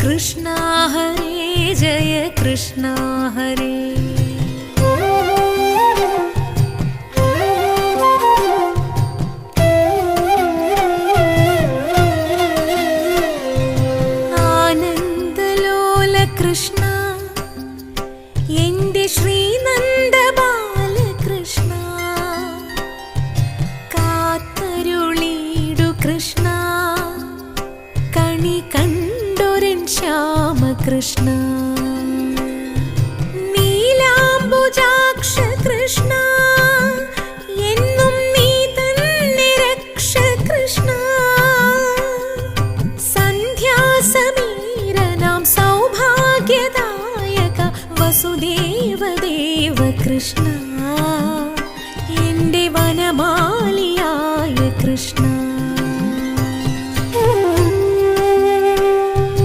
കൃഷ്ണ ഹരേ ജയ കൃഷ്ണ ഹരേ. ആനന്ദലോല കൃഷ്ണ എന്റെ ശ്രീനന്ദ ശ്യാമകൃഷ്ണ. നീലാംബുജാക്ഷ കൃഷ്ണ എന്നും നീ തന്നെ രക്ഷ കൃഷ്ണ സന്ധ്യാസമീരനാം സൗഭാഗ്യദായക വസുദേവദേവ കൃഷ്ണ എന്റെ വനമാലിയായ കൃഷ്ണ.